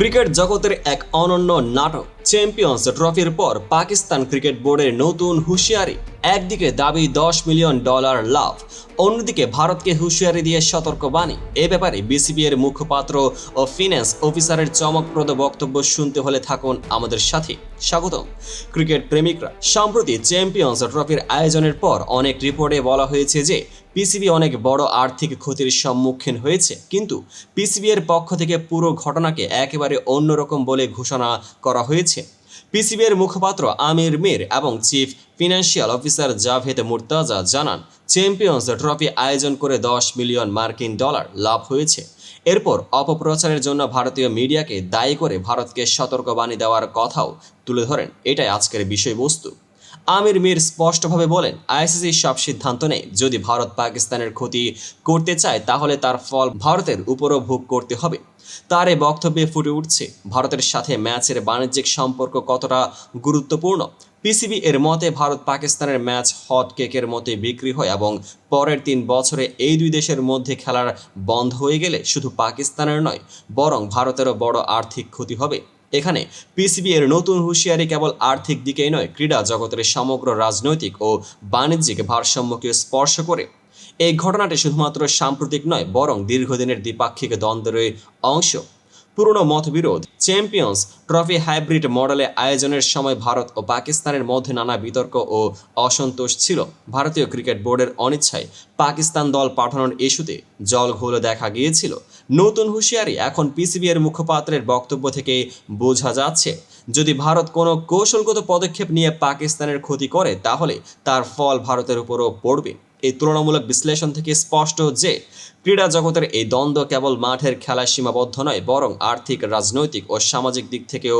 Cricket জগতের এক অনন্য নাটক। চ্যাম্পিয়ন্স ট্রফির পর পাকিস্তান ক্রিকেট বোর্ডের নতুন হুঁশিয়ারি। একদিকে দাবি দশ মিলিয়ন ডলার লাভ, অন্যদিকে ভারতকে হুঁশিয়ারি দিয়ে সতর্ক সতর্কবাণী। এ ব্যাপারে বিসিবি এর মুখপাত্র ও ফিন্যান্স অফিসারের চমকপ্রদ বক্তব্য শুনতে হলে থাকুন আমাদের সাথে। স্বাগতম। ক্রিকেট প্রেমিকরা, সম্প্রতি চ্যাম্পিয়ন্স ট্রফির আয়োজনের পর অনেক রিপোর্টে বলা হয়েছে যে পিসিবি অনেক বড় আর্থিক ক্ষতির সম্মুখীন হয়েছে, কিন্তু পিসিবি এর পক্ষ থেকে পুরো ঘটনাকে একেবারে অন্যরকম বলে ঘোষণা করা হয়েছে। পিসিবি এর মুখপাত্র আমির মির এবং chief financial officer Javed Murtaza জানান, চ্যাম্পিয়ন্স ট্রফি আয়োজন করে দশ মিলিয়ন মার্কিন ডলার লাভ হয়েছে। এরপর অপপ্রচারের জন্য ভারতীয় মিডিয়াকে দায়ী করে ভারতকে সতর্কবাণী দেওয়ার কথাও তুলে ধরেন। এটাই আজকের বিষয়বস্তু। আমির মির স্পষ্টভাবে বলেন, আইসিসি সব সিদ্ধান্ত নেই যদি ভারত পাকিস্তানের ক্ষতি করতে চায়, তাহলে তার ফল ভারতের উপরও ভোগ করতে হবে। তার এ বক্তব্যে ফুটে উঠছে, ভারতের সাথে ম্যাচের বাণিজ্যিক সম্পর্ক কতটা গুরুত্বপূর্ণ? পিসিবি এর মতে, ভারত পাকিস্তানের ম্যাচ হট কেকের মতে বিক্রি হয় এবং পরের তিন বছরে এই দুই দেশের মধ্যে খেলার বন্ধ হয়ে গেলে শুধু পাকিস্তানের নয়, বরং ভারতেরও বড় আর্থিক ক্ষতি হবে। এখানে পিসিবি এর নতুন হুঁশিয়ারি কেবল আর্থিক দিকেই নয়, ক্রীড়া জগতের সমগ্র রাজনৈতিক ও বাণিজ্যিক ভারসাম্যকে স্পর্শ করে। এই ঘটনাটি শুধুমাত্র সাম্প্রতিক নয়, বরং দীর্ঘদিনের দ্বিপাক্ষিক দ্বন্দ্বের অংশ। পুরনো মতবিরোধ চ্যাম্পিয়ন্স ট্রফি হাইব্রিড মডেলে আয়োজনের সময় ভারত ও পাকিস্তানের মধ্যে নানা বিতর্ক ও অসন্তোষ ছিল। ভারতীয় ক্রিকেট বোর্ডের অনিচ্ছায় পাকিস্তান দল পাঠানোর ইস্যুতে জল ঘোল দেখা গিয়েছিল। নতুন হুঁশিয়ারি এখন পিসিবি এর মুখপাত্রের বক্তব্য থেকে বোঝা যাচ্ছে। যদি ভারত কোনো কৌশলগত পদক্ষেপ নিয়ে পাকিস্তানের ক্ষতি করে, তাহলে তার ফল ভারতের উপরও পড়বে। এই তুলনামূলক বিশ্লেষণ থেকে স্পষ্ট যে ক্রীড়া জগতের এই দ্বন্দ্ব কেবল মাঠের খেলায় সীমাবদ্ধ নয়, বরং আর্থিক, রাজনৈতিক ও সামাজিক দিক থেকেও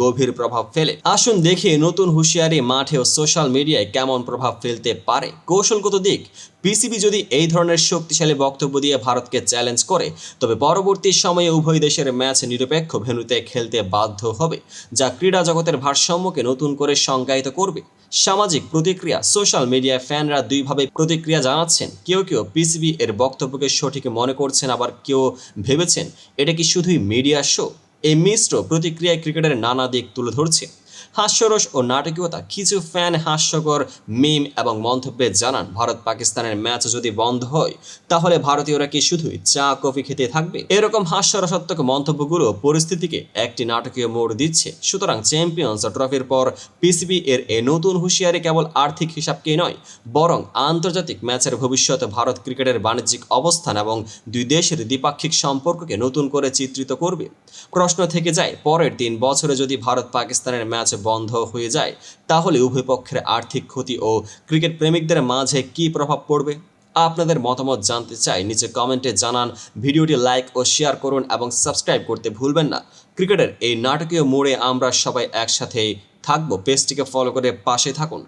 গভীর প্রভাব ফেলে। আসুন দেখি নতুন হুঁশিয়ারি মাঠে ও সোশ্যাল মিডিয়ায় কেমন প্রভাব ফেলতে পারে। কৌশলগত দিক, পিসিবি যদি এই ধরনের শক্তিশালী বক্তব্য দিয়ে ভারতকে চ্যালেঞ্জ করে, তবে পরবর্তী সময়ে উভয় দেশের ম্যাচ নিরপেক্ষ ভেন্যুতে খেলতে বাধ্য হবে, যা ক্রীড়া জগতের ভারসাম্যকে নতুন করে সংজ্ঞায়িত করবে। সামাজিক প্রতিক্রিয়া, সোশ্যাল মিডিয়ায় ফ্যানরা দুইভাবে প্রতিক্রিয়া জানাচ্ছেন? কেউ কেউ পিসিবি এর বক্তব্যকে সঠিক মনে করছেন, আবার কেউ ভেবেছেন, এটা কি শুধুই মিডিয়া শো? এই মিশ্র প্রতিক্রিয়ায় ক্রিকেটের নানা দিক তুলে ধরছে। হাস্যরস ও নাটকীয়তা, কিছু ফ্যান হাস্যকর মিম এবং মন্তব্যে জানান, ভারত পাকিস্তানের ম্যাচ যদি বন্ধ হয়, তাহলে ভারতীয়রা কি শুধুই চা, কফি খেতে থাকবে? এরকম হাস্যরসাত্মক মন্তব্যগুলো পরিস্থিতিকে একটি নাটকীয় মোড় দিচ্ছে। সুতরাং চ্যাম্পিয়ন্স ট্রফির পর পিসিবি এর এই নতুন হুঁশিয়ারি কেবল আর্থিক হিসাবকেই নয়, বরং আন্তর্জাতিক ম্যাচের ভবিষ্যতে ভারত ক্রিকেটের বাণিজ্যিক অবস্থান এবং দুই দেশের দ্বিপাক্ষিক সম্পর্ককে নতুন করে চিত্রিত করবে। প্রশ্ন থেকে যায়, পরের তিন বছরে যদি ভারত পাকিস্তানের ম্যাচ বন্ধ হয়ে যায়, তাহলে উভয় পক্ষের আর্থিক ক্ষতি ও ক্রিকেট প্রেমিকদের মাঝে কী প্রভাব পড়বে? আপনাদের মতামত জানতে চাই, নিচে কমেন্টে জানান। ভিডিওটি লাইক ও শেয়ার করুন এবং সাবস্ক্রাইব করতে ভুলবেন না। ক্রিকেটের এই নাটকীয় মোড়ে আমরা সবাই একসাথে থাকব। পেজটিকে ফলো করে পাশে থাকুন।